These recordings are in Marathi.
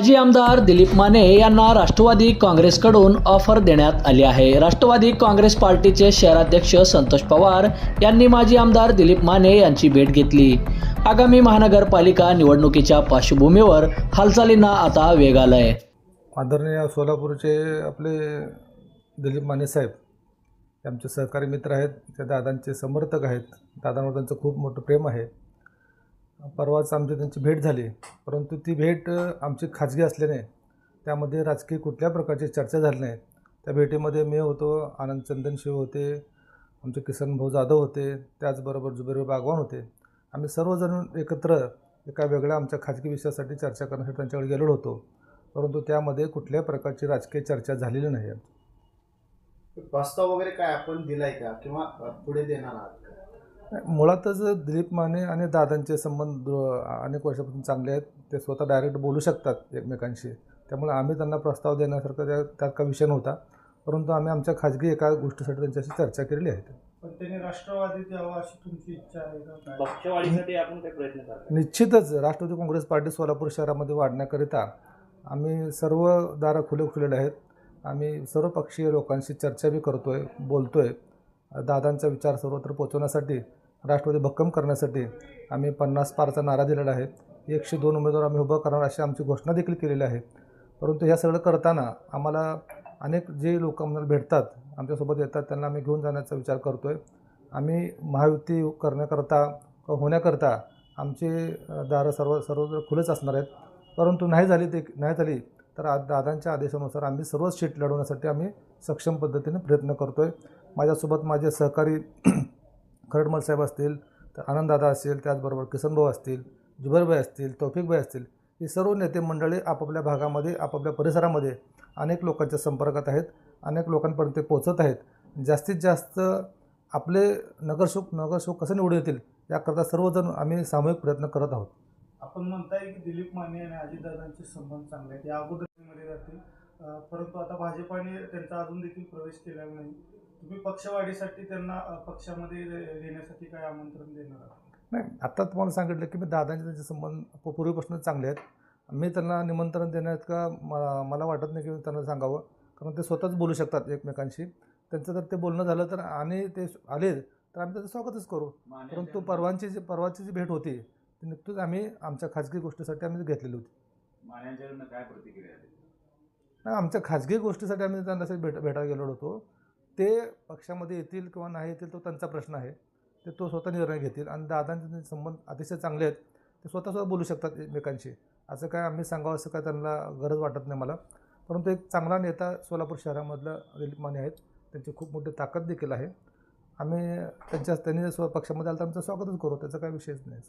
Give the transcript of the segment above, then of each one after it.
माजी आमदार दिलीप माने यांना राष्ट्रवादी काँग्रेसकडून ऑफर देण्यात आली आहे. राष्ट्रवादी काँग्रेस पार्टीचे शहराध्यक्ष संतोष पवार यांनी माजी आमदार दिलीप माने यांची भेट घेतली. आगामी महानगरपालिका निवडणुकीच्या पार्श्वभूमीवर हालचालींना आता वेग आलाय. आदरणीय सोलापूरचे आपले दिलीप माने साहेब आमचे सहकारी मित्र आहेत त्या दादांचे समर्थक आहेत. दादांवर त्यांचं खूप मोठं प्रेम आहे. परवाच आमची त्यांची भेट झाली. परंतु ती भेट आमची खाजगी असल्याने त्यामध्ये राजकीय कुठल्या प्रकारची चर्चा झाली नाही. त्या भेटीमध्ये मी होतो आनंद चंदन शिव होते आमचे किसन भाऊ जाधव होते त्याचबरोबर जुबेर बागवान होते. आम्ही सर्वजण एकत्र एका वेगळ्या आमच्या खाजगी विषयासाठी चर्चा करण्यासाठी त्यांच्याकडे गेलेलो होतो. परंतु त्यामध्ये कुठल्याही प्रकारची राजकीय चर्चा झालेली नाही प्रस्ताव वगैरे काय आपण दिलाय का? किंवा पुढे देणार आहात? मुळातच दिलीप माने आणि दादांचे संबंध अनेक वर्षापासून चांगले आहेत. ते स्वतः डायरेक्ट बोलू शकतात एकमेकांशी. त्यामुळे आम्ही त्यांना प्रस्ताव देण्यासारखं त्या त्यात का विषय नव्हता. परंतु आम्ही आमच्या खाजगी एका गोष्टीसाठी त्यांच्याशी चर्चा केलेली आहे. पण त्यांनी राष्ट्रवादीत यावं अशी तुमची इच्छा आहे का? काय? पक्षवाढीसाठी आपण काही प्रयत्न करतो निश्चितच राष्ट्रवादी काँग्रेस पार्टी सोलापूर शहरामध्ये वाढण्याकरिता आम्ही सर्व दारं खुले खुलेले आहेत. आम्ही सर्व पक्षीय लोकांशी चर्चा बी करतो आहे बोलतो आहे दादांचा विचार सर्वत्र पोचवण्यासाठी राष्ट्रवादी भक्कम करण्यासाठी आम्ही पन्नास पारचा नारा दिलेला आहे. एकशे दोन उमेदवार आम्ही उभं करणार अशी आमची घोषणा देखील केलेली आहे. परंतु ह्या सगळं करताना आम्हाला अनेक जे लोक आम्हाला भेटतात आमच्यासोबत येतात त्यांना आम्ही घेऊन जाण्याचा विचार करतो आहे आम्ही महायुती करण्याकरता होण्याकरता आमचे दारं सर्व सर्व खुलेच असणार आहेत. परंतु नाही झाली ते नाही झाली तर आ दादांच्या आदेशानुसार आम्ही सर्वच सीट लढवण्यासाठी आम्ही सक्षम पद्धतीने प्रयत्न करतो आहे माझ्यासोबत माझे सहकारी खरडमल साहेब असतील तर आनंददादा असतील त्याचबरोबर किसनभाऊ असतील जुबरभाई असतील तौफिकभाई असतील ही सर्व नेते मंडळी आपापल्या भागामध्ये आपापल्या परिसरामध्ये अनेक लोकांच्या संपर्कात आहेत अनेक लोकांपर्यंत ते पोचत आहेत. जास्तीत जास्त आपले नगरसेवक नगरसेवक कसे निवडून येतील याकरता सर्वजण आम्ही सामूहिक प्रयत्न करत आहोत. आपण म्हणताय की दिलीप माने आणि अजितदादांचे संबंध चांगले आहेत. या अगोदरमध्ये जातील परंतु आता भाजपाने त्यांचा अजून देखील प्रवेश केलेला नाही. तुम्ही पक्षवाढीसाठी त्यांना पक्षामध्ये घेण्यासाठी काय आमंत्रण देणार आहात? नाही आत्ता तुम्हाला सांगितलं की मी दादांचे त्यांचे संबंध पू- पूर्वीपासूनच चांगले आहेत. मी त्यांना निमंत्रण देण्यात का मला वाटत नाही की त्यांना सांगावं. कारण ते स्वतःच बोलू शकतात एकमेकांशी. त्यांचं जर ते बोलणं झालं तर आणि ते आले तर आम्ही त्याचं स्वागतच करू. परंतु परवांची जी परवाची जी भेट होती ती नुकतीच आम्ही आमच्या खाजगी गोष्टीसाठी आम्ही घेतलेली होती. काय प्रतिक्रिया? नाही आमच्या खाजगी गोष्टीसाठी आम्ही त्यांना भेट भेटायला गेलो होतो. ते पक्षामध्ये येतील किंवा नाही येतील तो त्यांचा प्रश्न आहे. ते तो स्वतः निर्णय घेतील आणि दादांचे संबंध अतिशय चांगले आहेत ते स्वतः स्वतः बोलू शकतात एकमेकांशी. असं काय आम्ही सांगावं असं काय त्यांना गरज वाटत नाही मला. परंतु एक चांगला नेता सोलापूर शहरामधला दिलीप माने आहेत. त्यांची खूप मोठी ताकद देखील आहे. आम्ही त्यांच्या त्यांनी जर स्व पक्षामध्ये आलं तर आमचं स्वागतच करू. त्याचा काही विषयच नाही.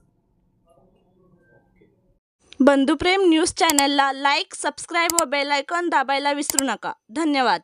बंधुप्रेम न्यूज चॅनलला लाईक सबस्क्राईब व बेल आयकॉन दाबायला विसरू नका. धन्यवाद.